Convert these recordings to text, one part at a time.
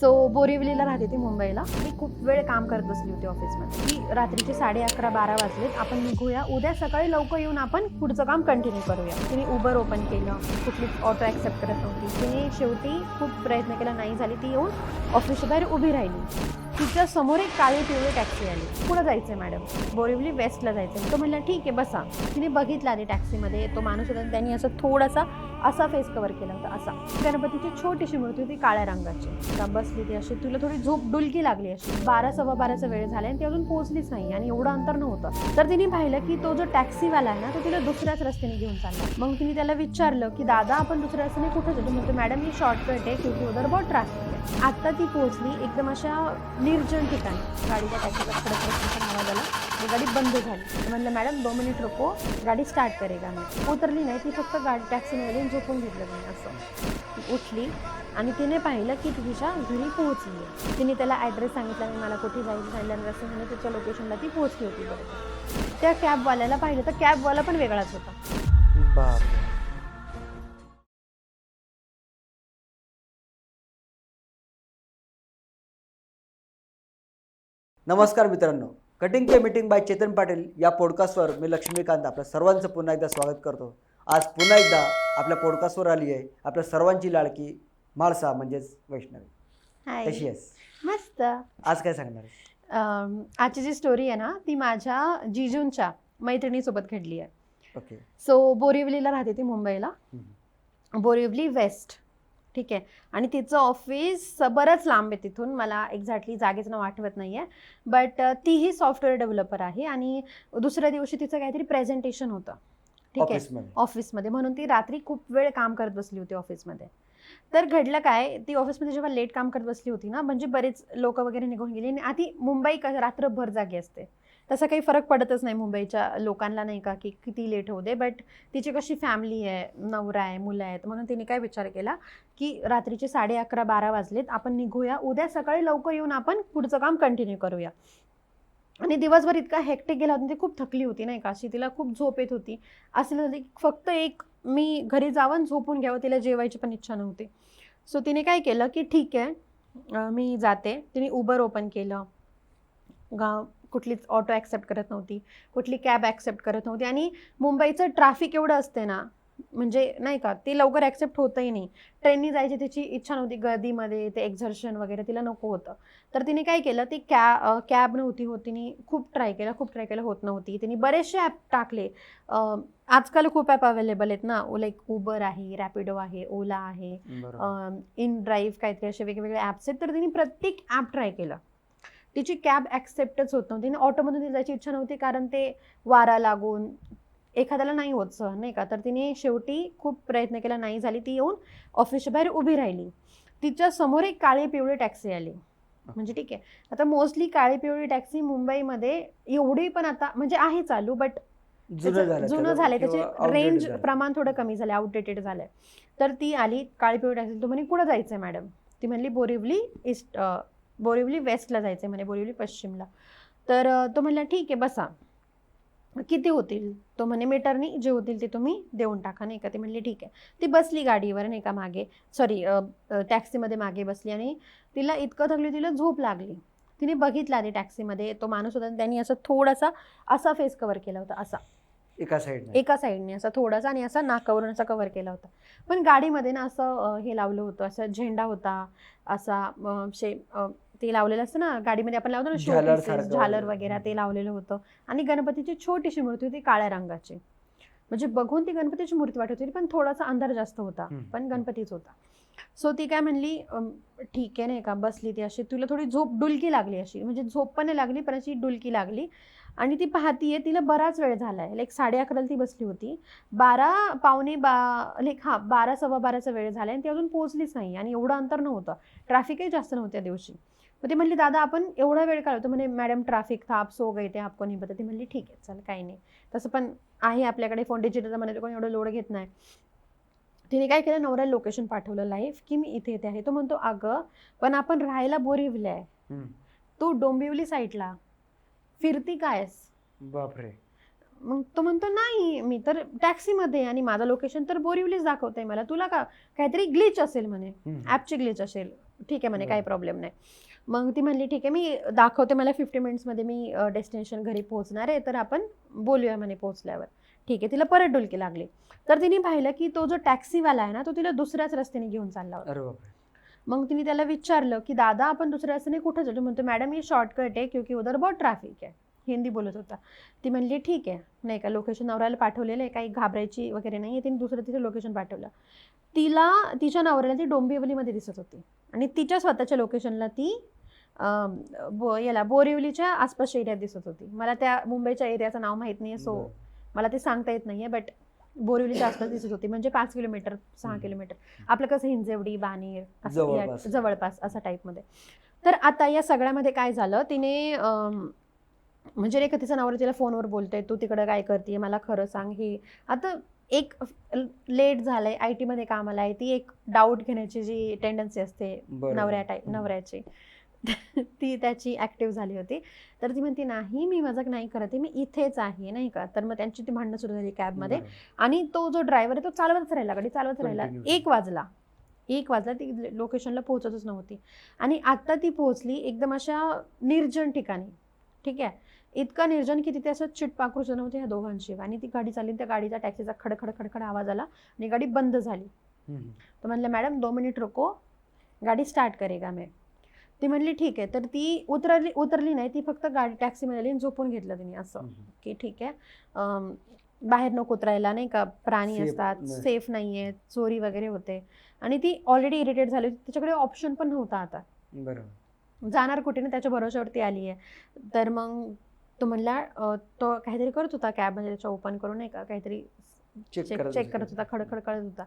So बोरिवलीला राहते ती मुंबईला. मी खूप वेळ काम करत बसली होती ऑफिसमध्ये ती रात्रीचे साडे अकरा बारा वाजलेत. आपण निघूया. उद्या सकाळी लवकर येऊन आपण पुढचं काम कंटिन्यू करूया. तिने उबर ओपन केलं. कुठली ऑटो ॲक्सेप्ट करत नव्हती. तिने शेवटी खूप प्रयत्न केला. नाही झाली. ती येऊन ऑफिसच्या बाहेर उभी राहिली. तिच्या समोर एक काळी पिवळी टॅक्सी आली. कुठं जायचंय मॅडम. बोरिवली वेस्टला जायचं तो म्हणलं ठीक आहे बसा. तिने बघितलं आधी टॅक्सीमध्ये. तो माणूस होता त्यांनी असं थोडासा असा फेस कवर केला होता असा. गणपतीची छोटीशी मूर्ती होती काळ्या रंगाची. का बसली ती अशी तुला थोडी झोप डुलकी लागली अशी. बारा सव्वा बाराचा वेळ झाला आणि ती अजून पोहोचलीच नाही आणि एवढं अंतर नव्हतं. तर तिने पाहिलं की तो जो टॅक्सीवाला आहे ना तो तिला दुसऱ्याच रस्त्याने घेऊन चालला. मग तिने त्याला विचारलं की दादा आपण दुसऱ्या रस्त्याने कुठं जातो म्हणतो मॅडम ही शॉर्टकट आहे क्योंकि उधर बहुत ट्रॅफिक आहे. आता ती पोहोचली एकदम अशा निर्जन ठिकाणी. गाडीच्या टॅक्सीचा खडक आवाज आला. गाडी बंद झाली. म्हणलं मॅडम दोन मिनिट रोको. गाडी स्टार्ट करेगा. मी उतरली नाही. ती फक्त गाडी टॅक्सीमध्ये झोपून घेतलं मी असं. उठली आणि तिने पाहिलं की ती तिच्या घरी पोहोचली आहे. तिने त्याला ॲड्रेस सांगितला आणि मला कुठे जायचं सांगितलं असं रस्ते म्हणे तिच्या लोकेशनला ती पोहोचली होती बरोबर. त्या कॅबवाल्याला पाहिलं. तर कॅबवाला पण वेगळाच होता. बाप नमस्कार मित्रांनो. कटिंग के मीटिंग बाय चेतन पाटील या पॉडकास्टवर मी लक्ष्मीकांत आपल्या सर्वांचं पुन्हा एकदा स्वागत करतो. आज पुन्हा एकदा आपल्या पॉडकास्टवर आली आहे आपल्या सर्वांची लाडकी म्हाळसा म्हणजेच वैष्णवी. कशी आहेस? मस्त. आज काय सांगणार आजची जी स्टोरी आहे ना ती माझ्या जिजूंच्या मैत्रिणीसोबत घडली आहे. ओके सो बोरिवलीला राहते ती मुंबईला. बोरिवली वेस्ट ठीक आहे. आणि तिचं ऑफिस बरंच लांब आहे तिथून. मला एक्झॅक्टली जागेचं नाव आठवत नाही आहे बट तीही सॉफ्टवेअर डेव्हलपर आहे आणि दुसऱ्या दिवशी तिचं काहीतरी प्रेझेंटेशन होतं. ठीक आहे. ऑफिसमध्ये म्हणून ती रात्री खूप वेळ काम करत बसली होती ऑफिसमध्ये तर घडलं काय? ती ऑफिसमध्ये जेव्हा लेट काम करत बसली होती ना म्हणजे बरेच लोक वगैरे निघून गेली आणि आधी मुंबई रात्रभर जागी असते. तसा काही फरक पडतच नाही मुंबईच्या लोकांना नाही का की किती लेट होऊ दे. बट तिची कशी फॅमिली आहे नवरा आहे मुलं आहेत म्हणून तिने काय विचार केला की रात्रीचे साडे अकरा बारा वाजलेत आपण निघूया. उद्या सकाळी लवकर येऊन आपण पुढचं काम कंटिन्यू करूया. आणि दिवसभर इतका हेक्टिक गेला होता ती खूप थकली होती नाही का अशी तिला खूप झोप येत होती. असं होती फक्त एक मी घरी जावं झोपून घ्यावं तिला जेवायची पण इच्छा नव्हती. सो तिने काय केलं की ठीक आहे मी जाते. तिने उबर ओपन केलं. गा कुठलीच ऑटो ॲक्सेप्ट करत नव्हती. कुठली कॅब ॲक्सेप्ट करत नव्हती. आणि मुंबईचं ट्रॅफिक एवढं असते ना म्हणजे नाही का ते लवकर ॲक्सेप्ट होतही नाही. ट्रेननी जायची तिची इच्छा नव्हती गर्दीमध्ये ते एक्झर्शन वगैरे तिला नको होतं. तर तिने काय केलं ती कॅ कॅब नव्हती होत तिने खूप ट्राय केलं खूप ट्राय केलं होत नव्हती. तिने बरेचसे ॲप टाकले. आजकाल खूप ॲप अवेलेबल आहेत ना लाईक उबर आहे रॅपिडो आहे ओला आहे इन ड्राईव्ह काहीतरी असे वेगवेगळे ॲप्स आहेत. तर तिने प्रत्येक ॲप ट्राय केलं. तिची कॅब ॲक्सेप्टच होत नव्हती. आणि ऑटोमधून तिला जायची इच्छा नव्हती कारण ते वारा लागून एखाद्याला नाही होत सहन नाही का? तर तिने शेवटी खूप प्रयत्न केला नाही झाली. ती येऊन ऑफिसच्या बाहेर उभी राहिली. तिच्या समोर एक काळी पिवळी टॅक्सी आली. म्हणजे ठीक आहे. आता मोस्टली काळी पिवळी टॅक्सी मुंबईमध्ये एवढी पण आता म्हणजे आहे चालू बट जुनं झालं त्याचं. झालंय. त्याचे रेंज झालं. प्रमाण थोडं कमी झालंय आउटडेटेड झालंय. तर ती आली काळी पिवळी टॅक्सी. तो म्हणे कुठं जायचंय मॅडम ती म्हणली बोरिवली ईस्ट अं, बोरिवली वेस्टला जायचंय म्हणे बोरिवली पश्चिमला. तर तो म्हणला ठीक आहे बसा. किती होतील? तो म्हणे मीटरनी जे होतील ते तुम्ही देऊन टाका नाही का? ती म्हणली ठीक आहे. ती बसली गाडीवर नाही का मागे. सॉरी टॅक्सीमध्ये मागे बसली आणि तिला इतकं थकली तिला झोप लागली. तिने बघितलं आधी टॅक्सीमध्ये तो माणूस होता आणि त्यांनी असं थोडासा असा फेस कव्हर केला होता असा. एका साईडने एका साईडने असा थोडासा आणि असा नाकावरून असा कव्हर केला होता. पण गाडीमध्ये ना असं हे लावलं होतं असं झेंडा होता असा शे ते लावलेलं असतं ना गाडीमध्ये आपण लावतो ना शो झालर वगैरे. ते लावलेलं होतं. आणि गणपतीची छोटीशी मूर्ती होती काळ्या रंगाची. म्हणजे बघून ती गणपतीची मूर्ती वाटत होती पण थोडासा अंधार जास्त होता. पण गणपतीच होता. सो ती काय म्हणली ठीक आहे नाही का बसली ती अशी. तुला थोडी झोप डुलकी लागली अशी. म्हणजे झोप पण नाही लागली पण अशी डुलकी लागली. आणि ती पाहतीये तिला बराच वेळ झालाय. लाईक साडे अकराला ती बसली होती. बारा पावणे बा लाईक हां बारा सव्वा बाराचा वेळ झालाय आणि ती अजून पोहोचलीच नाही. आणि एवढं अंतर नव्हतं. ट्रॅफिकही जास्त नव्हतं त्या दिवशी. मग ती म्हणली दादा आपण एवढा वेळ काय होतो म्हणे मॅडम ट्रॅफिक था आप सो गए थे आपको नहीं पता ती म्हणली ठीक आहे चल काही नाही. तसं पण आहे आपल्याकडे फोन डिजिटल म्हणे कोणी एवढं लोड घेत नाही. तिने काय केलं नवऱ्याला लोकेशन पाठवलं लाईव्ह की मी इथे इथे आहे. तो म्हणतो अगं पण आपण राहायला बोरिवलं आहे. तू डोंबिवली साईडला फिरती कायस बापरे. मग तो म्हणतो नाही मी तर टॅक्सीमध्ये आणि माझं लोकेशन तर बोरिवलीच दाखवतंय मला. तुला का काहीतरी ग्लिच असेल म्हणे. ॲपची ग्लिच असेल. ठीक आहे म्हणे. काही प्रॉब्लेम नाही. मग ती म्हणली ठीक आहे मी दाखवते मला फिफ्टी मिनिट्समध्ये मी डेस्टिनेशन घरी पोहोचणार आहे तर आपण बोलूया म्हणे पोहोचल्यावर. ठीक आहे तिला परत डुलकी लागली. तर तिने पाहिलं की तो जो टॅक्सीवाला आहे ना तो तिला दुसऱ्याच रस्त्याने घेऊन चालला होता. मग तिने त्याला विचारलं की दादा आपण दुसऱ्या रस्त्याने कुठं जातो म्हणतो मॅडम ये शॉर्टकट आहे क्योंकि उधर बहुत ट्रॅफिक आहे. हिंदी बोलत होता. ती म्हणली ठीक आहे नाही का लोकेशन नवऱ्याला पाठवलेलं आहे काही घाबरायची वगैरे नाही आहे तिने दुसरं तिचं लोकेशन पाठवलं. तिला तिच्या नवऱ्याला ती डोंबिवलीमध्ये दिसत होती. आणि तिच्या स्वतःच्या लोकेशनला ती बो याला बोरिवलीच्या आसपासच्या एरियात दिसत होती मला त्या मुंबईच्या एरियाचं नाव माहीत नाही सो. मला ते सांगता येत नाहीये बट बोरिवलीच्या आसपास दिसत होती म्हणजे पाच किलोमीटर सहा. किलोमीटर आपलं कसं हिंजेवडी बाणेर असं जवळपास. असा टाईपमध्ये तर आता या सगळ्यामध्ये काय झालं तिने म्हणजे का तिचा नवरा तिला फोनवर बोलतोय तू तिकडं काय करते मला खरं सांग हे आता एक लेट झालंय आय टीमध्ये कामाला आहे ती एक डाऊट घेण्याची जी टेंडन्सी असते. नवऱ्या टाईप. नवऱ्याची ती त्याची ऍक्टिव्ह झाली होती. तर ती म्हणते नाही मी मजाक नाही करत आहे मी इथेच आहे नाही का? तर मग त्यांची ती भांडणं सुरू झाली कॅबमध्ये. आणि तो जो ड्रायव्हर आहे तो चालवतच राहिला गाडी चालवत राहिला. एक वाजला. एक वाजला ती लोकेशनला पोहोचतच नव्हती. आणि आता ती पोहोचली एकदम अशा निर्जन ठिकाणी. ठीक आहे? इतकं निर्जन की तिथे असं चिटपाकरू सुद्धा नव्हते ह्या दोघांशी. आणि ती गाडी चालली त्या गाडीचा टॅक्सीचा खडखड खडखड आवाज आला आणि गाडी बंद झाली. हम्म. तो म्हणलं मॅडम दो मिनिट रुको. गाडी स्टार्ट करेगा मैं. ती म्हणली ठीक आहे. तर ती उतरली उतरली नाही. ती फक्त गाडी टॅक्सीमध्ये आली आणि झोपून घेतलं तिने असं. की ठीक आहे. बाहेर नको उतरायला नाही का. प्राणी असतात. सेफ नाही आहे चोरी वगैरे होते. आणि ती ऑलरेडी इरिटेट झाली होती. तिच्याकडे ऑप्शन पण नव्हता आता. बरोबर. जाणार कुठे ना त्याच्या भरोश्यावरती आली आहे. तर मग तो म्हणला तो काहीतरी करत होता कॅबमध्ये त्याच्या ओपन करून नाही का काहीतरी चेक चेक करत चेक होते. करत होता खडखड करत होता.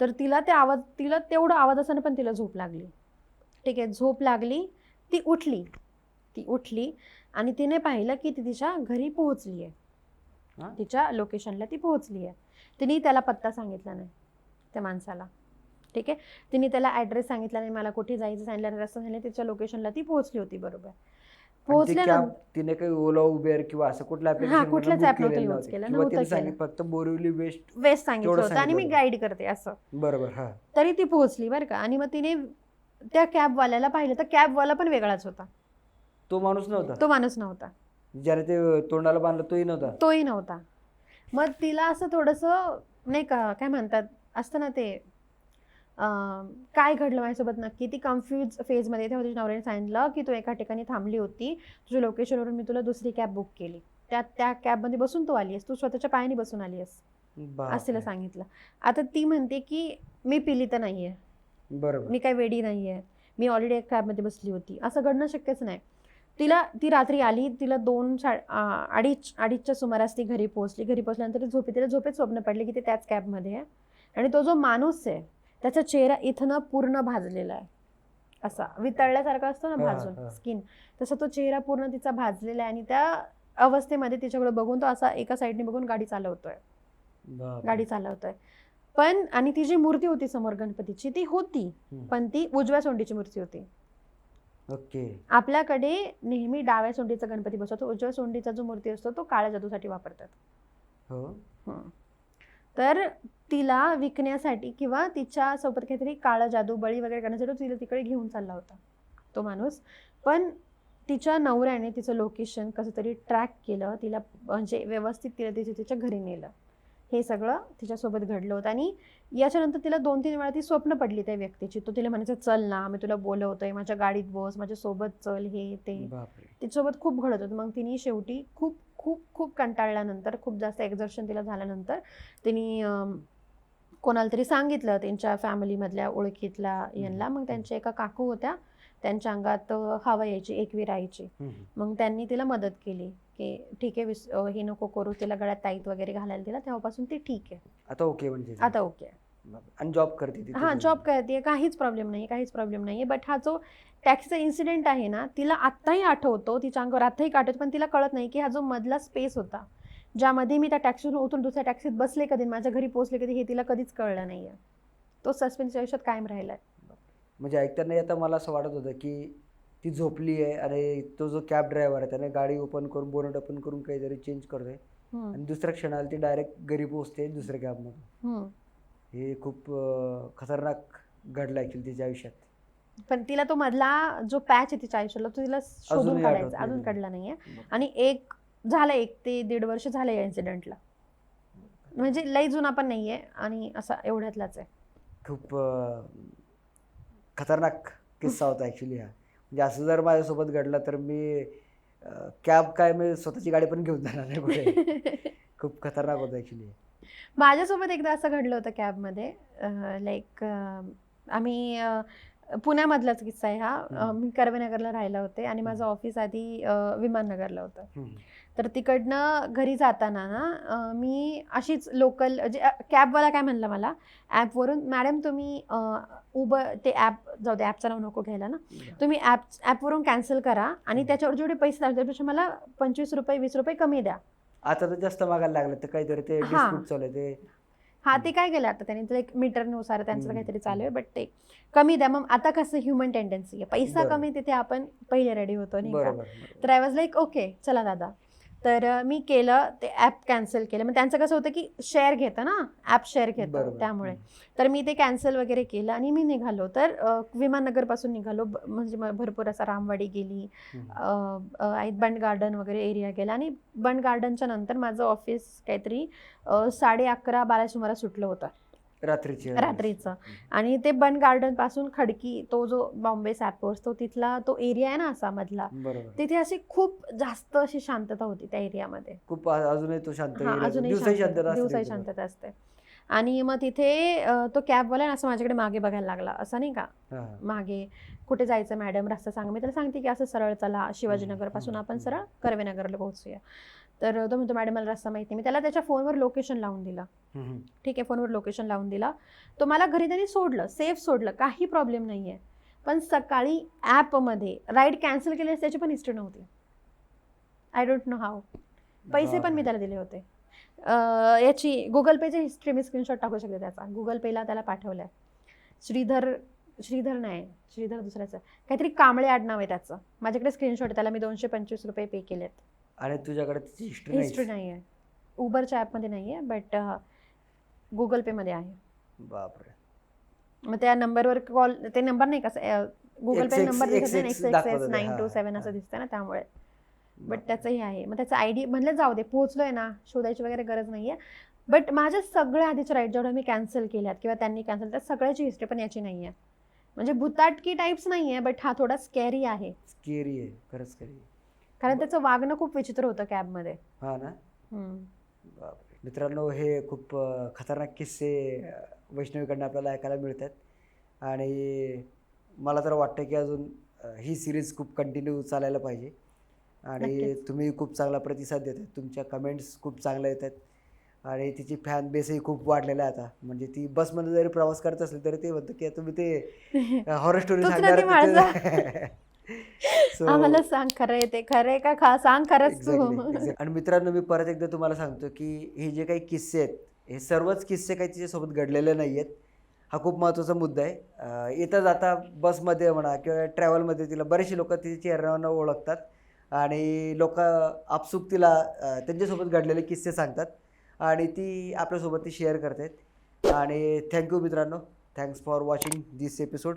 तर तिला ते आवाज तिला तेवढा आवाज असताना पण तिला झोप लागली. ठीक आहे झोप लागली ती उठली. ती उठली आणि तिने पाहिलं की ती तिच्या घरी पोहोचली आहे? तिच्या लोकेशनला ती पोहोचली आहे तिने त्याला पत्ता सांगितला नाही त्या माणसाला. ठीक आहे? तिने त्याला ॲड्रेस सांगितला नाही मला कुठे जायचं सांगितलं नाही, रस्ता सांगितलं तिच्या लोकेशनला ती पोहोचली होती बरोबर. पोहोचल्यानंतर तिने काही ओला उबेर किंवा असं कुठलं कुठलंच app नव्हतं. केलं, नव्हतं फक्त बोरिवली वेस्ट वेस्ट सांगितलं होतं आणि मी गाईड करते असं. बरोबर तरी ती पोहोचली बरं का. आणि मग तिने त्या कॅबवाल्याला पाहिलं तर कॅबवाला पण वेगळाच होता. तो माणूस नव्हता? तो माणूस नव्हता. ज्याने ते तोंडाला बांधलं तोही नव्हता? तोही नव्हता. मग तिला असं थोडंसं नाही का काय म्हणतात असतं ना ते अं, काय घडलं माझ्यासोबत नक्की? ती कन्फ्यूज फेजमध्ये तेव्हा तिच्या नवऱ्याने सांगितलं की तू एका ठिकाणी थांबली होती. तुझ्या लोकेशनवरून मी तुला दुसरी कॅब बुक केली. त्या त्या कॅबमध्ये बसून तू आली आहेस. तू स्वतःच्या पायाने बसून आली आहेस. असं तिला. सांगितलं. आता ती म्हणते की मी पिली तर नाही आहे बरोबर. मी काही वेडी नाही आहे मी ऑलरेडी एक कॅबमध्ये बसली होती. असं घडणं शक्यच नाही. तिला ती रात्री आली तिला दोन आ- अडीच अडीचच्या सुमारास ती घरी पोहोचली. घरी पोहोचल्यानंतर झोपी तिला झोपेत स्वप्न पडले की ते त्याच कॅबमध्ये आहे. आणि तो जो माणूस आहे त्याचा चेहरा इथनं पूर्ण भाजलेला आहे. असा वितळल्यासारखा असतो ना भाजून. स्किन तसा तो चेहरा पूर्ण तिचा भाजलेला आहे आणि त्या अवस्थेमध्ये तिच्याकडे बघून तो असा एका साईडने बघून गाडी चालवतोय. गाडी चालवतोय. पण आणि ती जी मूर्ती होती समोर गणपतीची ती होती. पण ती उजव्या सोंडीची मूर्ती होती. ओके. आपल्याकडे नेहमी डाव्या सोंडीचा गणपती बसवतो उजव्या सोंडीचा जो मूर्ती असतो तो काळ्या जादूसाठी वापरतात. हो. हं. तर तिला विकण्यासाठी किंवा तिच्या सोबत काहीतरी काळा जादू बळी वगैरे करण्यासाठी तो तिला तिकडे घेऊन चालला होता तो माणूस. पण तिच्या नवऱ्याने तिचं लोकेशन कसं तरी ट्रॅक केलं तिला म्हणजे व्यवस्थित तिला तिच्या तिच्या घरी नेलं. हे सगळं तिच्यासोबत घडलं होतं. आणि याच्यानंतर तिला दोन तीन वेळा ती स्वप्न पडली त्या व्यक्तीची. तो तिला म्हणायचं चल ना मी तुला बोलवतोय माझ्या गाडीत बस माझ्यासोबत चल हे ते. तिच्यासोबत खूप घडत होतं. मग तिने शेवटी खूप खूप खूप कंटाळल्यानंतर खूप जास्त एक्झर्शन तिला झाल्यानंतर तिने कोणाला तरी सांगितलं त्यांच्या फॅमिलीमधल्या ओळखीतल्या यांना. मग त्यांच्या एका काकू होत्या. त्यांच्या अंगात हवा यायची एकवी राहायची. मग त्यांनी तिला मदत केली की ठीक आहे हे नको करू तिला गळ्यात ताईत वगैरे घालायला तिला तेव्हापासून ती ठीक आहे आता ओके म्हणजे. आता ओके. आणि जॉब करते ती हां. जॉब करते काहीच प्रॉब्लेम नाही काहीच प्रॉब्लेम नाही बट हा जो टॅक्सीचा इन्सिडेंट आहे ना तिला आत्ताही आठवतो तिच्या अंगावर आत्ताही आठवतो पण तिला कळत नाही की हा जो मधला स्पेस होता ज्यामध्ये मी त्या टॅक्सीतून उतरून दुसऱ्या टॅक्सीत बसले कधी माझ्या घरी पोहोचले कधी हे तिला कधीच कळलं नाही आहे तो सस्पेन्स आयुष्यात कायम राहिला आहे म्हणजे ऐकताना आता मला असं वाटत होतं की ती झोपली आहे आणि तो जो कॅब ड्रायव्हर आहे त्याने गाडी ओपन करून बोनट ओपन करून काहीतरी चेंज करतोय. आणि दुसऱ्या क्षणाला ती डायरेक्ट घरी पोहोचते दुसऱ्या कॅबमधून. हे खूप खतरनाक घडलं ॲक्च्युली तिच्या आयुष्यात. पण तिला तो मधला जो पॅच आहे तिच्या आयुष्याला तो तिला शोधून काढायचा अजून. काढला नाहीये. आणि एक झालं एक ते दीड वर्ष झालं या इन्सिडेंटला म्हणजे लई जुना पण नाहीये आणि असा एवढ्यातलाच आहे. खूप खतरनाक किस्सा होता ॲक्च्युली हा. म्हणजे असं जर माझ्यासोबत घडलं तर मी कॅब काय मी स्वतःची गाडी पण घेऊन जाणार नाही कुठे खूप खतरनाक होतं ॲक्च्युली माझ्यासोबत एकदा असं घडलं होतं कॅबमध्ये लाईक आम्ही पुण्यामधलाच किस्सा आहे हा. मी कर्वेनगरला राहिला होते आणि माझं ऑफिस आधी विमाननगरला होतं. तर तिकडनं घरी जाताना ना मी अशीच लोकल जे कॅबवाला काय म्हणलं मला? ॲपवरून मॅडम तुम्ही उबर ते ॲप जाऊ दे ॲपचं नाव नको घ्यायला ना. तुम्ही ॲप ॲपवरून कॅन्सल करा आणि. त्याच्यावर जेवढे पैसे लागले त्यापेक्षा मला पंचवीस रुपये वीस रुपये कमी द्या. आता तर जास्त मागायला लागलं तर काहीतरी ते चालू ते. हा ते काय केलं आता त्यांनी तर एक मीटरनुसार त्यांचं. काहीतरी चालू आहे बट ते कमी द्या मग आता कसं ह्युमन टेंडन्सी आहे पैसा. कमी तिथे आपण पहिले रेडी होतो नाही का. तर आय वॉज लाईक ओके चला दादा तर मी केलं ते ॲप कॅन्सल केलं. मग त्यांचं कसं होतं की शेअर घेतं ना ॲप शेअर घेतं. त्यामुळे. तर मी ते कॅन्सल वगैरे केलं आणि मी निघालो. तर विमाननगरपासून निघालो. म्हणजे भरपूर असा रामवाडी गेली. बंड गार्डन वगैरे एरिया गेला आणि बंड गार्डनच्या नंतर माझं ऑफिस काहीतरी साडे अकरा बारा सुमारा सुटलं होतं. रात्रीची रात्रीचं. आणि ते बंड गार्डनपासून खडकी तो जो बॉम्बे सॅपोर्स तो तिथला तो एरिया आहे ना असा मधला बरोबर. तिथे अशी खूप जास्त अशी शांतता होती त्या एरियामध्ये. खूप अजूनही तो शांत. अजूनही दिवसाही शांतता- असते. आणि मग तिथे तो कॅबवाला ना असं माझ्याकडे मागे बघायला लागला. असं नाही का. मागे. कुठे जायचं मॅडम? रस्ता सांग. मी त्याला सांगते की असं सरळ चला. शिवाजीनगरपासून आपण. सरळ कर्वेनगरला पोहोचूया. तर तो म्हणतो मॅडम मला रस्ता माहिती मी त्याला त्याच्या फोनवर लोकेशन लावून दिलं. ठीक आहे फोनवर लोकेशन लावून दिला. तो मला घरी त्यांनी सोडलं सेफ सोडलं काही प्रॉब्लेम नाही आहे पण सकाळी ॲपमध्ये राईड कॅन्सल केली त्याची पण हिस्ट्री नव्हती. I don't know how. पैसे पण मी. त्याला दिले होते. याची गुगल पेची हिस्ट्री मी स्क्रीनशॉट टाकू शकते त्याचा. गुगल पेला त्याला पाठवलं आहे श्रीधर श्रीधर नाही श्रीधर दुसऱ्याचं. काहीतरी कांबळे आडनाव आहे त्याचं. माझ्याकडे स्क्रीनशॉट आहे त्याला मी दोनशे पंचवीस रुपये पे केलेत. आणि तुझ्याकडे त्याची हिस्ट्री हिस्ट्री नाही आहे उबरच्या ॲपमध्ये नाही आहे बट गुगल पेमध्ये आहे. बापरे. मग त्या नंबरवर कॉल ते नंबर नाही कसं गुगल पे नंबर दिसत नाही XX X. Nine two seven. असं दिसतं ना त्यामुळे. बट. त्याचंही आहे. मग त्याचं आय डी म्हणलं जाऊ दे पोहोचलोय ना शोधायची वगैरे गरज नाही आहे बट माझ्या सगळ्या आधीच्या राईड जेवढ्या मी कॅन्सल केल्यात किंवा त्यांनी कॅन्सल त्या सगळ्याची हिस्ट्री पण याची नाही आहे म्हणजे भुताटकी टाईप्स नाही आहे बट हा थोडा स्कॅरी आहे. स्केरी आहे खरंच स्केरी आहे. कारण त्याचं वागणं खूप विचित्र होतं कॅबमध्ये. हा ना? मित्रांनो हे खूप खतरनाक किस्से वैष्णवीकडनं आपल्याला ऐकायला मिळतात. आणि मला तर वाटतं की अजून ही सिरीज खूप कंटिन्यू चालायला पाहिजे. आणि. तुम्ही खूप चांगला प्रतिसाद देतात तुमच्या कमेंट्स खूप चांगल्या येतात. आणि तिची फॅन बेसही खूप वाढलेला आहे आता. म्हणजे ती बसमध्ये जरी प्रवास करत असली तरी ते म्हणतं की तुम्ही ते हॉरर स्टोरी सांगणार आम्हाला सांग खरं आहे ते खरं आहे का खा सांग खरंच तू. आणि मित्रांनो मी परत एकदा तुम्हाला सांगतो की हे जे काही किस्से आहेत हे सर्वच किस्से काही तिच्यासोबत घडलेले नाही आहेत हा खूप महत्त्वाचा मुद्दा आहे. येता जाता बसमध्ये म्हणा किंवा ट्रॅव्हलमध्ये तिला बरेचसे लोक तिच्या चेहऱ्यावरनं ओळखतात आणि लोक आपसुक तिला त्यांच्यासोबत घडलेले किस्से सांगतात आणि ती आपल्यासोबत ती शेअर करतात आणि थँक्यू मित्रांनो. Thanks for watching this episode